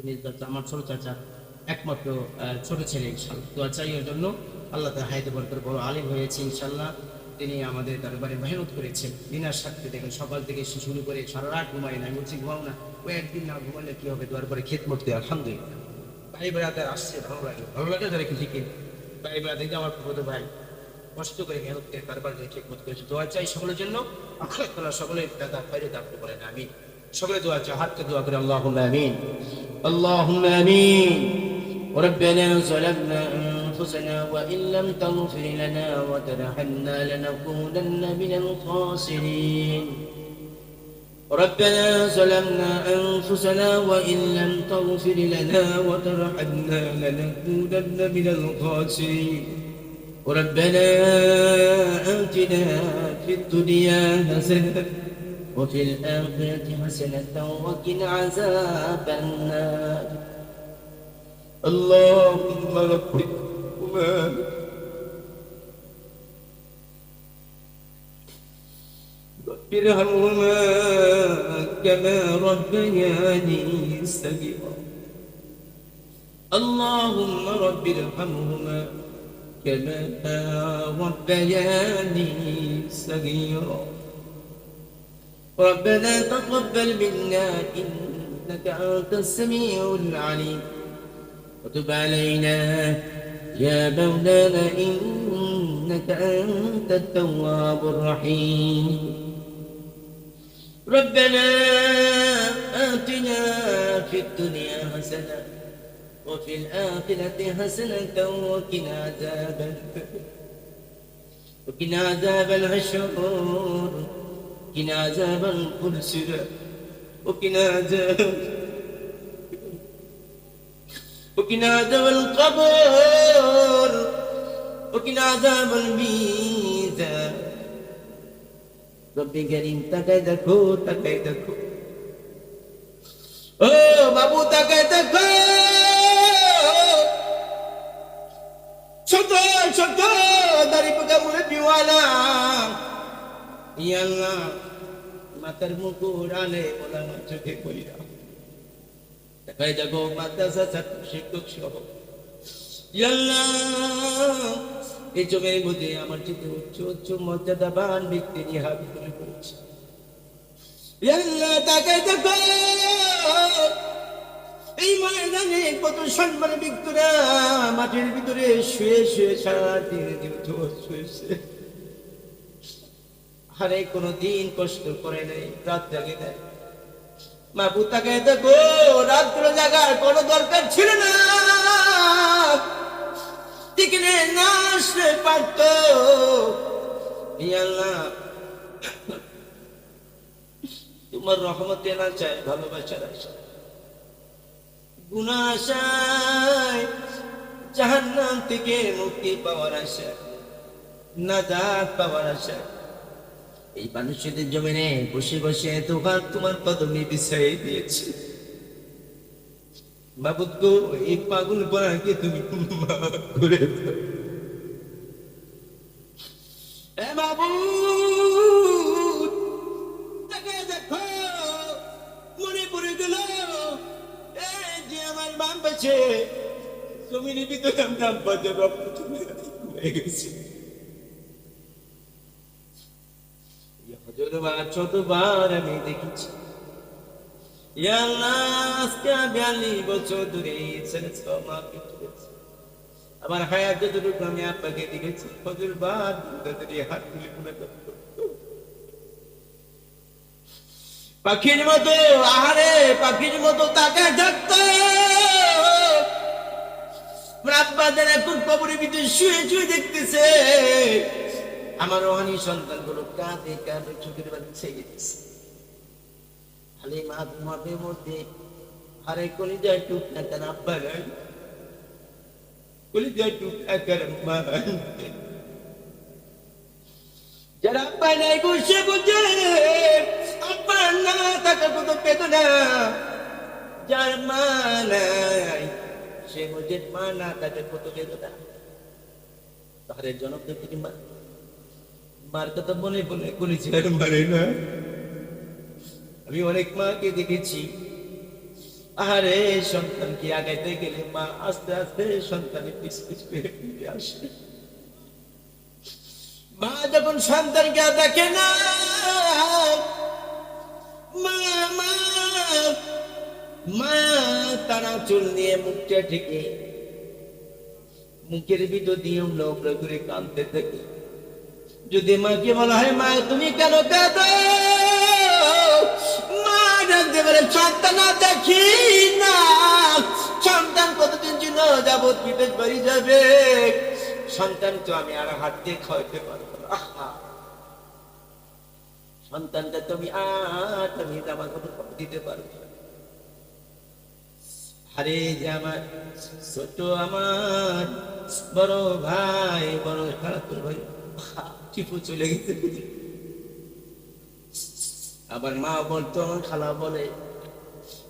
তিনি আমার ছোট চাচা একমাত্র ছোট ছেলে, ইনশাল্লাহ। দোয়া চাই ওর জন্য। আল্লাহ তার হাইতে বরকর বড় আলিম হয়েছে, ইনশাল্লাহ। তিনি আমাদের দরবারে মেহনত করেছেন। দিনার সাথে দেখেন, সকাল থেকে শুরু করে সারা রাত ঘুমাই না বলছি, ঘুমাও না। ওই একদিন না ঘুমালে কি হবে? দরবারে খেত মরতে আলহামদুলিল্লাহ। ভাই বেড়াতে আসছে, ভালো লাগে। ভালো লাগে তারা কি শিখে ভাই যে আমার পুরো ভাই। কষ্ট করে মেহনত করে করে ঠিক মতো করেছে। দোয়া চাই সকলের জন্য। আল্লাহ তালা সকলের দাদা ফাইরে দাঁড়াতে পারেন আমি সকলে দোয়া চাই হাতকে দোয়া করে আল্লাহ আমিন। اللهم آمين. ربنا ظلمنا أنفسنا وإن لم تغفر لنا وترحمنا لنكونن من الخاسرين. ربنا ظلمنا أنفسنا وإن لم تغفر لنا وترحمنا لنكونن من الخاسرين. ربنا آتنا في الدنيا حسنة وفي الآخرة حسنة وقنا عذاب النار. اللهم ربكما ارحمهما كما ربياني صغيرا. اللهم رب ارحمهما كما ربياني صغيرا. ربنا تقبل منا إنك أنت السميع العليم. وتب علينا يا مولانا إنك أنت التواب الرحيم. ربنا آتنا في الدنيا حسنة وفي الآخرة حسنة وقنا عذاب. وقنا عذاب الحشر وقنا عذاب القرصر وقنا عذاب وقنا عذاب القبر وقنا عذاب الميزان রব্বি করিম তাকায় দেখো তাকায় দেখো ও বাবু তাকায় দেখো ছোট ছোট দাড়ি পাকা মুড়ে পিওয়ালা আমার চোখে কইরা তাকায় দেখো মাদ্রাসা ছাত্র শিক্ষক সহ। ইয়াল্লাহ, এই আমার চিত্র উচ্চ উচ্চ মর্যাদাবান ব্যক্তি হাত তুলে দেখো। এই ময়দানে কত সম্মান মাটির ভিতরে শুয়ে শুয়ে সারা দিন শুয়েছে আরে কোনো দিন কষ্ট করে নাই, রাত জাগে নাই। মা তাকে দেখো, রাত্র জাগার কোনো দরকার ছিল না। টিকনে না আসলে পারত। তোমার রহমতে না চায় ভালোবাসার আশা গুণা আশায় থেকে মুক্তি পাওয়ার আশা নাজাত পাওয়ার আশা এই মানুষদের জমিনে বসে বসে দোকান তোমার কদমে বিছাই দিয়েছে। বাবুদ এই পাগল তুমি করে দেখো, মনে পড়ে গেল যে আমার বাম পাশে জমির ভিতরে আমরা বাজার রক্ত হয়ে গেছে। যতবার যতবার আমি দেখেছি। পাখির মতো আহারে, পাখির মতো তাকে থাকতো যেন এখন কবরের ভিতরে শুয়ে শুয়ে দেখতেছে। আমার রোহানি সন্তানগুলো কাঁদে কাঁদে চোখের বাড়ি ছেড়ে দিচ্ছে খালি মা ঘুমাবে মধ্যে আরে কলিজায় টুক না তার আব্বা। যার আব্বা নাই বসে বসে, আব্বা না তাকে কত পেত না যার মা নাই, সে বুঝে মা না তাকে কত পেত না তাহলে থেকে মা? মার মনে আর মারে না। আমি অনেক মাকে দেখেছি। আরে সন্তানকে আগাইতে গেলে মা আস্তে আস্তে সন্তানের পিছ পিছ ফিরে আসে। মা যখন সন্তানকে দেখে না, মা মা মা, তারা চুল নিয়ে মুখটা ঠেকে মুখের ভিতর দিয়ে নোংরা করে কাঁদতে থাকে। যদি মাকে বলা হয়, মা, তুমি কেন কাঁদো? মা ডাকতে পারে সন্তান দেখি না। সন্তান কতদিন জন্য যাবত বিদেশ বাড়ি যাবে। সন্তান তো আমি আর হাত দিয়ে খাওয়াতে পারব না। সন্তানটা তুমি আর তুমি জামা দিতে পারবে আরে যে আমার ছোট আমার বড় ভাই, বড় খারাপ ভাই। টিপু চলে গেছে আবার মা বলতো খালা বলে,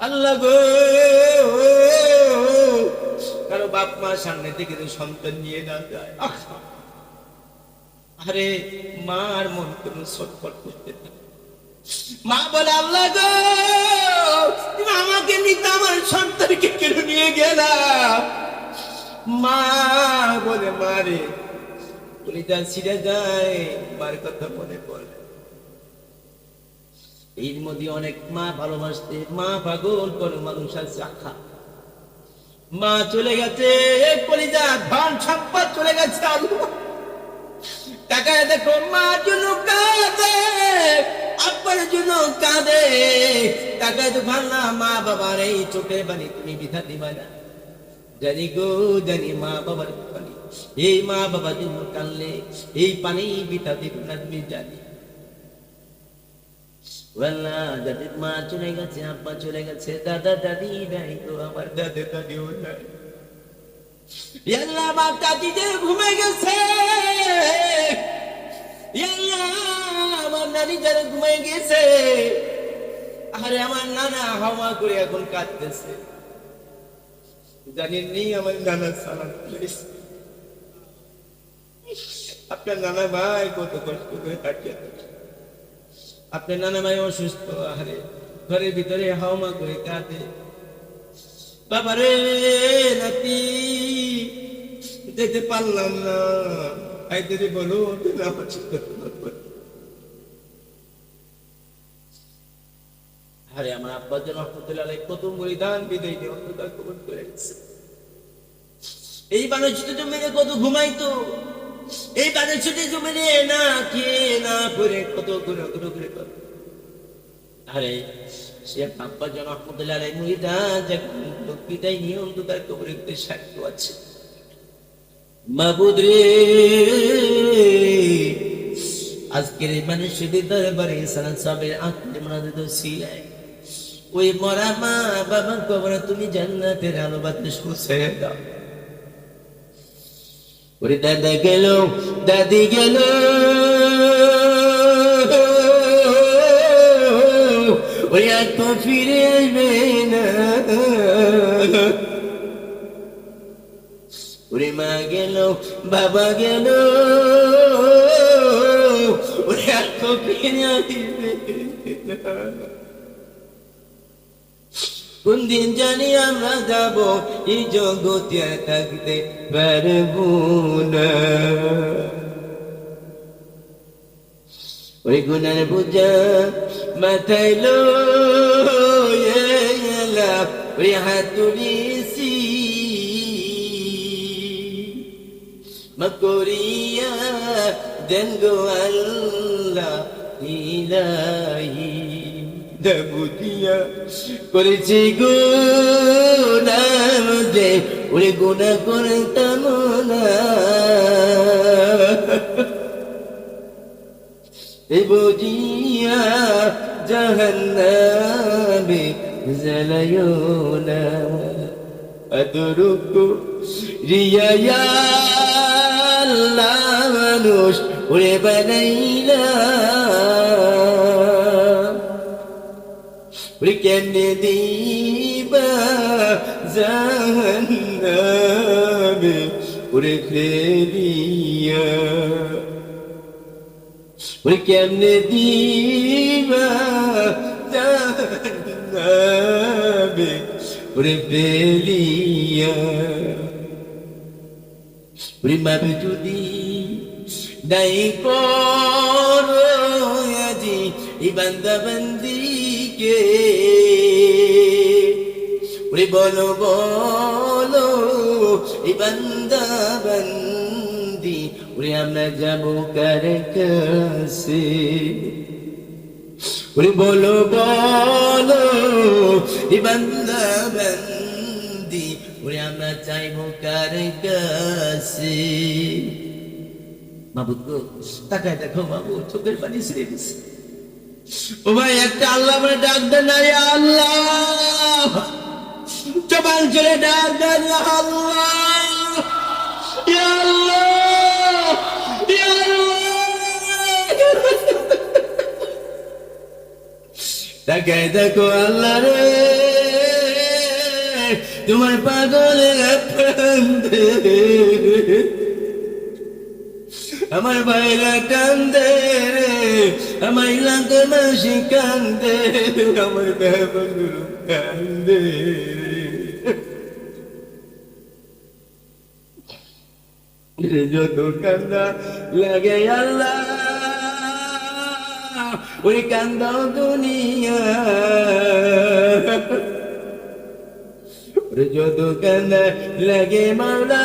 আল্লাহ কারও বাপ মা সামনে থেকে তো সন্তান নিয়ে না যায়! আরে, মার মন কোনো ছটফট করতে মা বলে, আল্লাহ গো! তুমি আমাকে নিতে আমার সন্তানকে কেন নিয়ে গেলা? মা বলে মারে বলি যা ছিঁড়ে যায়, মার কথা মনে পড়ে। এর মধ্যে অনেক মা ভালোবাসতে, মা পাগল করে মানুষ আছে আখা মা চলে গেছে কলিজা, ধন সম্পদ চলে গেছে আল্লাহ টাকায় দেখো, মা জন্য কাঁদে, আব্বার জন্য কাঁদে। টাকায় তো ভালো না মা বাবার এই চোখে বানি তুমি বিধা দিবা না জানি গো, জানি মা বাবার পানি এই মা বাবা জন্য কানলে এই পানি বিধা দিব তুমি জানি মা চলে গেছে, আব্বা চলে গেছে, দাদা, দাদি নাই তো, আমার দাদা, দাদিও নাই। আমার দাদি যে ঘুমে গেছে। আমার নানি ঘুমে গেছে। আরে, আমার নানা হাওয়া করে এখন কাঁদতেছে। জানেন নেই আমার নানা সালাম আপনার নানা ভাই কত কষ্ট করে কাটিয়ে আপনার নানা ভাই অসুস্থ আরে ঘরের ভিতরে হাওমা করে কাঁদে। বাবারে, নাতি, যেতে পারলাম না। আই যদি বলো, তুমি আরে আমার আব্বা যেন রহমতুল্লাহ কত মরিদান বিদায় দিয়ে অন্ধকার করে এই জমিনে কত ঘুমাইতো? এই জমিনে না খেয়ে, না করে কত করে কত করে কত। আরে সে রহমতুল্লাহ যখন নিয়ে অন্ধকার কবরে সাক্ষ্য আছে মাবুদ আজকের মানুষের দরবারে সালাম সাহেবের আঁকলে মনাদিত ছিলেন ওই মরা মা বাবা কবরে তুমি জান্নাতের আলো বাতাস মুছে দাও। ওরে দাদা গেল, দাদি গেল। ওই আর তো ফিরে আসবে না। ওরে মা গেল, বাবা গেল। ওরে আর তো ফিরে আসবে না। কোন দিন জানি আমরা যাব, এই জগতে থাকতে পারব না। ওই গুনার বোঝা মাথায় লো ওই হাতুড়িছি মকরিয়া দেন গো আল্লাহ ইলাহি। দাবুদিয়া করেছি গুনাম যে, ওরে গুণা করতাম না। এ বুঝিয়া জাহান্নামে জ্বালায়ো না। রিয়া আল্লাহ মানুষ, ওরে বানাইলা ওরে কেমনে দিবা জাহান্নামে ওরে ফেরিয়া ওরে কেমনে দিবা জাহান্নামে ওরে বেলিয়া ওরে মাবে বন্দিকে ওরে বলো বলো এই বান্দা, বন্দি, ওরে আমরা যাব কার কাছে? ওরে বলো বলো এই বান্দা, বন্দি, ওরে আমরা চাইব কার কাছে? বাবু গো, তাকায় দেখো বাবু চোখের পানি ছেড়ে ও ভাই, একটা আল্লাহ আমার ডাক দেন আল্লাহ। জবান ডাক দেন আল্লাহ। দেখো আল্লাহ রে, তোমার পাগলের প্রান্তে আমার ভাইরা কান্দে রে, আমার এলাকা মাসি কান্দে, আমার ব্যাপারগুলো কান্দে রে। যত কান্দা লাগে আল্লাহ, ওই কান্দাও দুনিয়া। যত কান্দা লাগে মাওলা।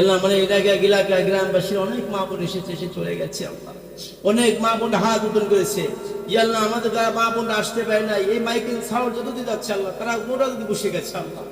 আল্লাহ মানে এলাকা এলাকা গ্রামবাসীর অনেক মা বোন এসেছে, এসে চলে গেছে আল্লাহ। অনেক মা বোন হাত উত্তোলন করেছে। ইয়াল্লাহ আমাদের মা বোন আসতে পারে নাই। এই মাইকেল সাউন্ড যতদিন যাচ্ছে আল্লাহ, তারা মোটা যদি বসে গেছে আল্লাহ।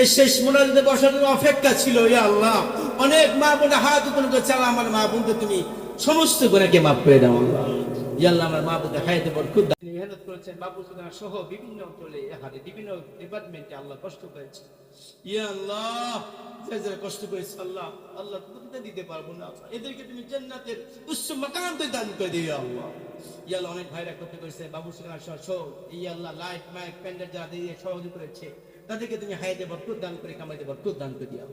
এই শেষ মোনাজাতে বসার জন্য অপেক্ষা ছিল, ইয়া আল্লাহ। অনেক মা বোন হাত উত্তোলন করেছে, আল্লাহ, আমার মা বোনকে তুমি সমস্ত গুণাকে মাফ করে দাও আল্লাহ। ইয়া আল্লাহ আমার মা বোনকে হায়াতে বড় খুব মেহনত করেছেন বাবু সুদান সহ বিভিন্ন অঞ্চলে এখানে বিভিন্ন ডিপার্টমেন্টে আল্লাহ কষ্ট করেছে ইয়া আল্লাহ যে যারা কষ্ট করেছে আল্লাহ আল্লাহ তুমি দিতে পারব না। এদেরকে তুমি জান্নাতের উচ্চ মাকামতে দান করে দিও আল্লাহ ইয়া আল্লাহ। অনেক ভাইরা করতে করেছে বাবু সুদান সহ সহ ইয়া আল্লাহ লাইট মাইক প্যান্ডেল যারা দিয়ে সহযোগ করেছে তাদেরকে তুমি হায়াতে বরকত দান করে কামাইতে বরকত দান করে দিও।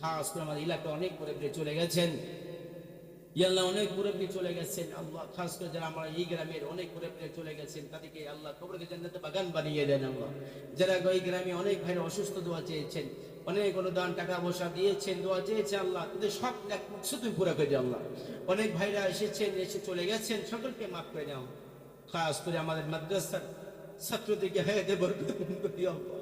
খাস করে আমাদের এলাকা অনেক করে চলে গেছেন। ইয়াল্লাহ, অনেক মুরব্বী চলে গেছেন, আল্লাহ, খাস করে যারা আমরা এই গ্রামের অনেক মুরব্বী চলে গেছেন, তাদেরকে আল্লাহ কবরকে জান্নাতে বাগান বানিয়ে দেন আল্লাহ। যারা এই গ্রামে অনেক ভাইরা অসুস্থ দোয়া চেয়েছেন, অনেক অনুদান, টাকা পয়সা দিয়েছেন, দোয়া চেয়েছে আল্লাহ, তাদের সব এক শুধু পুরো করে আল্লাহ। অনেক ভাইরা এসেছেন, এসে চলে গেছেন, সকলকে মাফ করে দাও খাস করে আমাদের মাদ্রাসার ছাত্রদেরকে করে দিও আল্লাহ।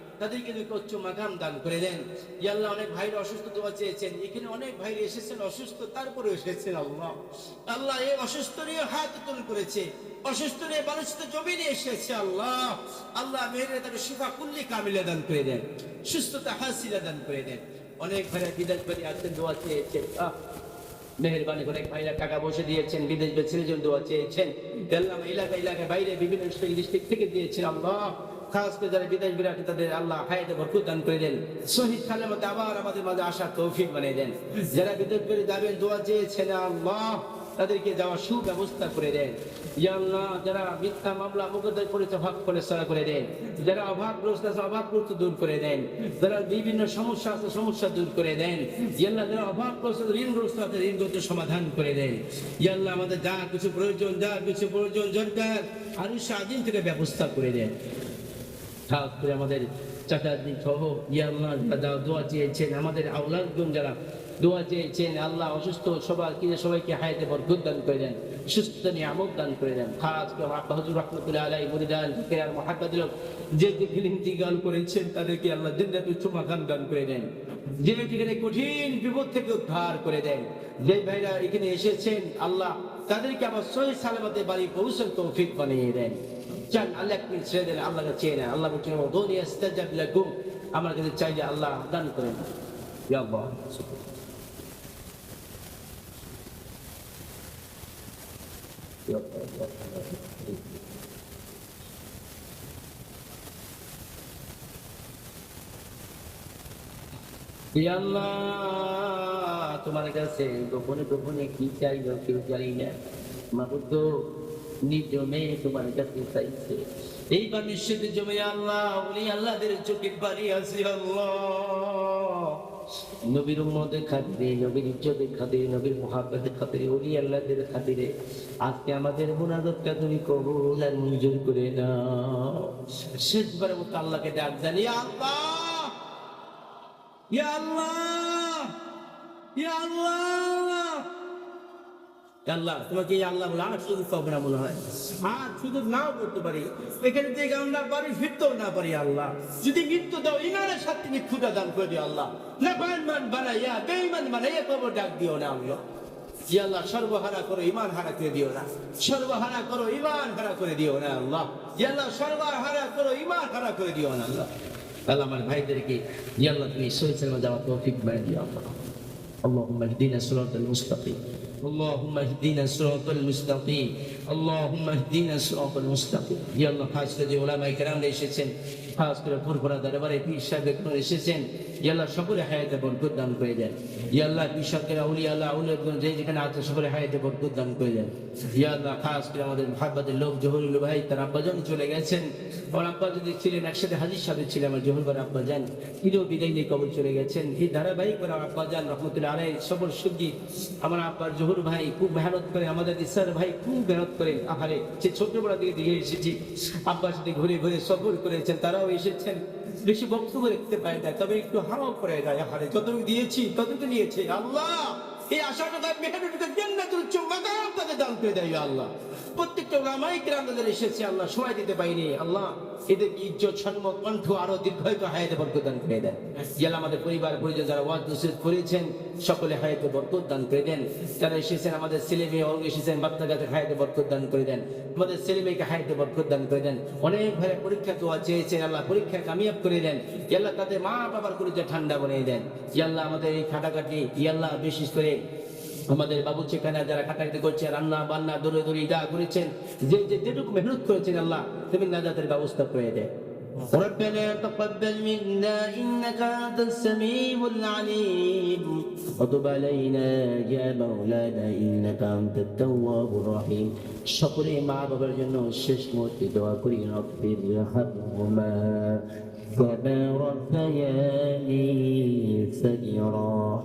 তাদেরকে তুমি উচ্চ মাকাম দান করে দেন। ইয়াল্লাহ অনেক ভাইরা অসুস্থ দোয়া চেয়েছেন, এখানে অনেক ভাইরা এসেছেন অসুস্থ তারপরে এসেছেন আল্লাহ। আল্লাহ এই অসুস্থ নিয়ে হাত উত্তোলন করেছে, অসুস্থ নিয়ে বালুচিত জমিনে এসেছে আল্লাহ। আল্লাহ মেহরে তাকে শিফা কুল্লি কামিলা দান করে দেন, সুস্থতা হাসিলা দান করে দেন। অনেক ভাইরা বিদায় করে আছেন দোয়া চেয়েছেন। মেহরবানি করে ভাইরা টাকা বসে দিয়েছেন, বিদেশ জন্য দোয়া চেয়েছেন। এলাকা এলাকায় বাইরে বিভিন্ন ডিস্ট্রিক্ট থেকে দিয়েছেন আল্লাহ। খাস যারা বিদেশ বিরাটে তাদের আল্লাহ হায়াতে বরকত দান করে দেন। শহীদ খানের মধ্যে আবার আমাদের মাঝে আসার তৌফিক বানিয়ে দেন। যারা বিদেশ করে যাবেন দোয়া চেয়েছেন আল্লাহ, তাদেরকে যাওয়ার সুব্যবস্থা করে দেন। যারা মামলা করে যারা দূর করে দেন। বিভিন্ন সমস্যা সমস্যা দূর করে দেন। সমাধান করে দেন। আমাদের যা কিছু প্রয়োজন, যা কিছু প্রয়োজন দরকার, আরও স্বাধীন থেকে ব্যবস্থা করে দেন। করে আমাদের চাচাদি সহ। ইয়া আল্লাহ, যারা দোয়া চেয়েছেন, আমাদের আউলাদগুন যারা দোয়া চেয়েছেন, আল্লাহ অসুস্থ সবার কিনে সবাইকে হায়াতে বরকত দান করে দেন সুস্থ নিয়ে নিয়ামত দান করে দেন। খাস হুজুর রহমতুল্লাহ আলাই মুরিদান জিকির মহাব্বাদুল যে দিকে ইন্তিকাল করেছেন, তাদেরকে আল্লাহ জিন্দাতুল চুমাখান দান করে দেন। যে ব্যক্তিকে কঠিন বিপদ থেকে উদ্ধার করে দেন। যে ভাইরা এখানে এসেছেন, আল্লাহ তাদেরকে আবার সহি সালামতে বাড়ি পৌঁছন তৌফিক বানিয়ে দেন। আল্লাহ আপনি ছেড়ে দেন আল্লাহকে চেয়ে নেন আল্লাহ বলছেন দোনি আস্তাজাব লাকুম আমার কাছে চাইলে আল্লাহ দান করেন ইয়া আল্লাহ ইয়া আল্লাহ ইয়া আল্লাহ তোমার কাছে গোপনে গোপনে কি চাইব কেউ জানি না মাবুদ নিজ তোমার কাছে চাইছে। এই জমে আল্লাহ, উনি আল্লাহদের চোখের বাড়ি আছে, আল্লাহ। নবীর উম্মতে খাতিরে, নবীর ইজ্জতের খাতিরে, নবীর মহাব্বতের খাতিরে, উনি আল্লাহদের খাতিরে। আজকে আমাদের মুনাদতটা তুমি কবুল আর মঞ্জুর করে নাও। শেষবারের মতো আল্লাহকে ডাক আল্লাহ! ইয়া আল্লাহ! ইয়া আল্লাহ! আল্লাহ তোমাকে এই আল্লাহ বলে আর শুধু পাবো না মনে হয় আর শুধু নাও করতে পারি এখানে থেকে আমরা বাড়ি ফিরতেও না পারি আল্লাহ যদি মৃত্যু দাও ইমানের সাথে তুমি ক্ষুদা দান করে দিও আল্লাহ না মান বানাইয়া বেইমান বানাইয়া কবর ডাক দিও না আল্লাহ জি আল্লাহ সর্বহারা করো ইমান হারা করে দিও না সর্বহারা করো ইমান হারা করে দিও না আল্লাহ জি আল্লাহ সর্বহারা করো ইমান হারা করে দিও না আল্লাহ আল্লাহ আমার ভাইদেরকে জি আল্লাহ তুমি সহি সালামে যাওয়া তৌফিক বানিয়ে দিও আল্লাহ اللهم اهدنا الصراط المستقيم اللهم اهدنا الصراط المستقيم اللهم اهدنا الصراط المستقيم يا الله খাস করে ওলামায়ে কেরাম এসেছেন খাস করে ফুরফুরা দরবারে পীর সাহেব একজন এসেছেন ইয়া আল্লাহ সকলে হায়াতে বরকত দান করে দেন ইয়া আল্লাহ কৃষকের আউলিয়া আল্লাহ আউলিয়াগণ যে যেখানে আছে সকলে হায়াতে বরকত দান করে দেন ইয়া আল্লাহ খাস করে আমাদের মহাব্বতের লোক জহুরুল ভাই তার আব্বাজান চলে গেছেন আমার আব্বা যদি ছিলেন একসাথে হাজির সাথে ছিলেন আমার জহুর ভাই আব্বা যান তিনিও বিদায় নিয়ে কবর চলে গেছেন এই ধারাবাহিক করে আমার আব্বা যান রহমতুল্লাহ আলাই সবর সুগি আমার আব্বার জহুর ভাই খুব মেহনত করে, আমাদের ইসার ভাই খুব মেহনত করে আহারে সে ছোটবেলা দিকে দিয়ে এসেছি আব্বাস ঘুরে ঘুরে সফর করেছেন, তারাও এসেছেন। বেশি বক্তব্য দেখতে পায় না, তবে একটু হাওয়া করে যায় আহারে যতটুকু দিয়েছি, ততটুকু নিয়েছে। আল্লাহ, এই আশাটা মেহনতটা জান্নাতুল চুম্মাদান তাদের দান করে দেয় আল্লাহ। প্রত্যেকটা ওলামাই কিরাম এসেছে আল্লাহ সময় দিতে পাইনি আল্লাহ এদের ইজ্জত সম্মান কণ্ঠ আরও দীর্ঘায়িত হায়াতে বরকত দান করে দেন। ইয়াল আমাদের পরিবার পরিজন যারা ওয়াজ নসিহত করেছেন সকলে হায়াতে বরকত দান করে দেন। যারা এসেছেন আমাদের ছেলে মেয়ে অঙ্গ এসেছেন বাচ্চা হায়াতে বরকত দান করে দেন। আমাদের ছেলে মেয়েকে হায়াতে বরকত দান করে দেন। অনেক ভাইয়ের পরীক্ষা তো চেয়েছেন আল্লাহ পরীক্ষা কামিয়াব করে দেন। ইয়াল্লাহ তাদের মা বাবার করিতে ঠান্ডা বানিয়ে দেন। ইয়াল্লাহ আমাদের এই খাটাখাটি ইয়াল্লাহ বিশেষ করে আমাদের বাবু সেখানে যারা কাটাকাটি করছে রান্না বান্না দৌড়ে দৌড়ে যা করেছেন যে যে যেটুকু মেহনত করেছেন আল্লাহ তুমি নাজাতের ব্যবস্থা করে দেয় ربنا تقبل منا انك انت السميع العليم وتب علينا يا مولانا انك انت التواب الرحيم সকলে মা বাবার জন্য শেষ মুহূর্তে দোয়া করি রব্বির হামহুমা كما ربياني صغيرا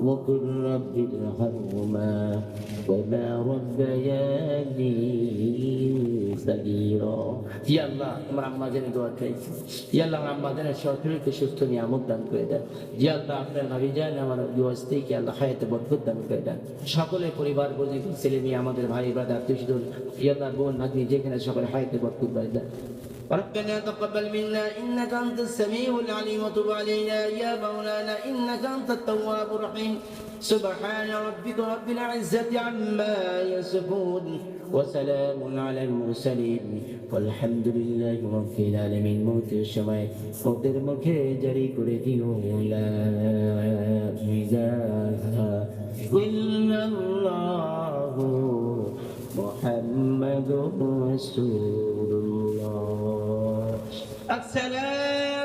وقل رب ارحمهما كما ربياني صغيرا يا الله আমার আম্মা যেন দোয়া চাইছি ইয়া আল্লাহ আমার আম্মা যেন শরীরকে সুস্থ নিয়ামত দান করে দেন ইয়া আল্লাহ আপনার ভাবি যান আমার দুয়াজ থেকে আল্লাহ হায়াতে বরকত দান করে দেন সকলে পরিবার পরিজন ছেলে মেয়ে আমাদের ভাই ব্রাদার আত্মীয় স্বজন ইয়া আল্লাহ বোন নাতনি যেখানে সকলে হায়াতে বরকত করে দেন ربنا تقبل منا انك انت السميع العليم وتب علينا يا مولانا انك انت التواب الرحيم سبحان ربك رب العزه عما يصفون وسلام على المرسلين والحمد لله رب العالمين موت الشمال ওদের মুখে জারি করে দিও লা ইলাহা ইল্লাল্লাহ মুহাম্মাদুর রাসূলুল্লাহ acelera.